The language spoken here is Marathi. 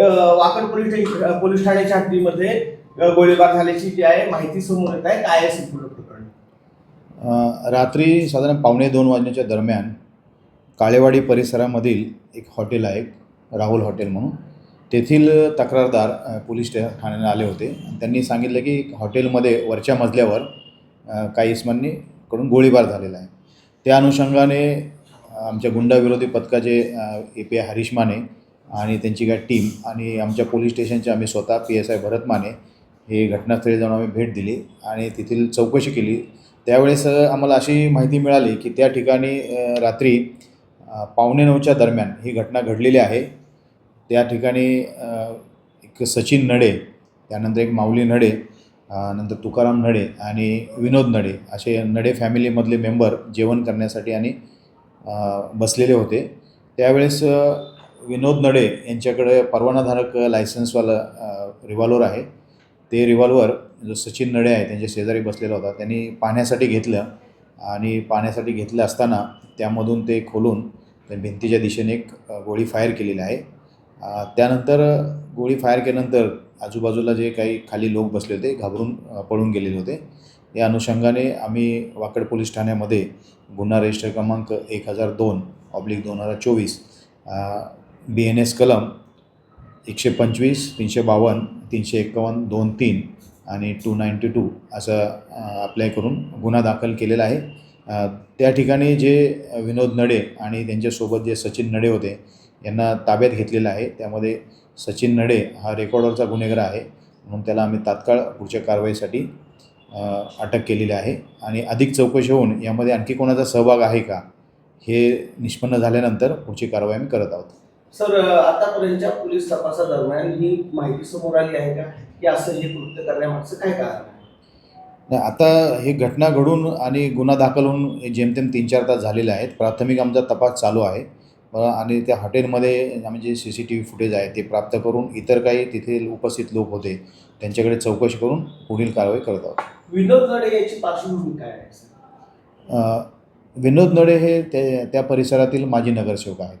वाकड पोलीस पोलीस ठाण्याच्या हद्दीमध्ये गोळीबार झाल्याची जी आहे माहिती समोर येत आहे काय आहे संपूर्ण प्रकरण. रात्री साधारण पावणे दोन वाजण्याच्या दरम्यान काळेवाडी परिसरामधील एक हॉटेल आहे राहुल हॉटेल म्हणून. तेथील तक्रारदार पोलीस ठाण्याला आले होते. त्यांनी सांगितलं की हॉटेलमध्ये वरच्या मजल्यावर काही इसमांनीकडून गोळीबार झालेला आहे. त्या अनुषंगाने आमच्या गुंडाविरोधी पथकाचे ए पी हरीश माने आणि त्यांची काय टीम आणि आमच्या पोलीस स्टेशनचे आम्ही स्वतः P S I Bharat Mane हे घटनास्थळी जाऊन आम्ही भेट दिली आणि तेथील चौकशी केली. त्यावेळेस आम्हाला अशी माहिती मिळाली की त्या ठिकाणी रात्री पावणे नऊच्या दरम्यान ही घटना घडलेली आहे. त्या ठिकाणी एक सचिन नडे त्यानंतर एक माऊली नडे नंतर तुकाराम नडे आणि विनोद नडे असे नडे फॅमिलीमधले मेंबर जेवण करण्यासाठी आणि बसलेले होते. त्यावेळेस विनोद नडे यांच्याकडे परवानाधारक लायसन्सवालं रिव्हॉल्वर आहे. ते रिव्हॉल्वर जो सचिन नडे आहे त्यांच्या शेजारी बसलेला होता. त्यांनी पाहण्यासाठी घेतलं आणि पाहण्यासाठी घेतलं असताना त्यामधून ते खोलून त्या भिंतीच्या दिशेने एक गोळी फायर केलेली आहे. त्यानंतर गोळी फायर केल्यानंतर आजूबाजूला जे काही खाली लोक बसले होते घाबरून पळून गेलेले होते. या अनुषंगाने आम्ही वाकड पोलीस ठाण्यामध्ये गुन्हा रजिस्टर क्रमांक एक हजार दोन ऑब्लिक दोन हजार चोवीस बी एन एस कलम एकशे पंचवीस तीनशे बावन्न तीनशे एकावन्न दोन तीन आणि टू नाईंटी टू असं अप्लाय करून गुन्हा दाखल केलेला आहे. त्या ठिकाणी जे विनोद नडे आणि त्यांच्यासोबत जे सचिन नडे होते यांना ताब्यात घेतलेलं आहे. त्यामध्ये सचिन नडे हा रेकॉर्डरचा गुन्हेगार आहे. म्हणून त्याला आम्ही तात्काळ पुढच्या कारवाईसाठी अटक केलेली आहे. आणि अधिक चौकशी होऊन यामध्ये आणखी कोणाचा सहभाग आहे का हे निष्पन्न झाल्यानंतर पुढची कारवाई आम्ही करत आहोत. सर आतापर्यंतच्या पोलीस तपासादरम्यान ही माहिती समोर आली आहे का? की असं हे कृत्य करण्यामागचं काय कारण आहे? नाही आता ही घटना घडून आणि गुन्हा दाखल होऊन जेमतेम तीन चार तास झालेले आहेत. प्राथमिक आमचा तपास चालू आहे. आणि त्या हॉटेलमध्ये आम्ही जे C C T V footage आहे ते प्राप्त करून इतर काही तिथे उपस्थित लोक होते त्यांच्याकडे चौकशी करून पुढील कारवाई करत आहोत. विनोद नडे याची पार्श्वभूमी काय आहे विनोद नडे हे ते त्या परिसरातील माजी नगरसेवक आहेत.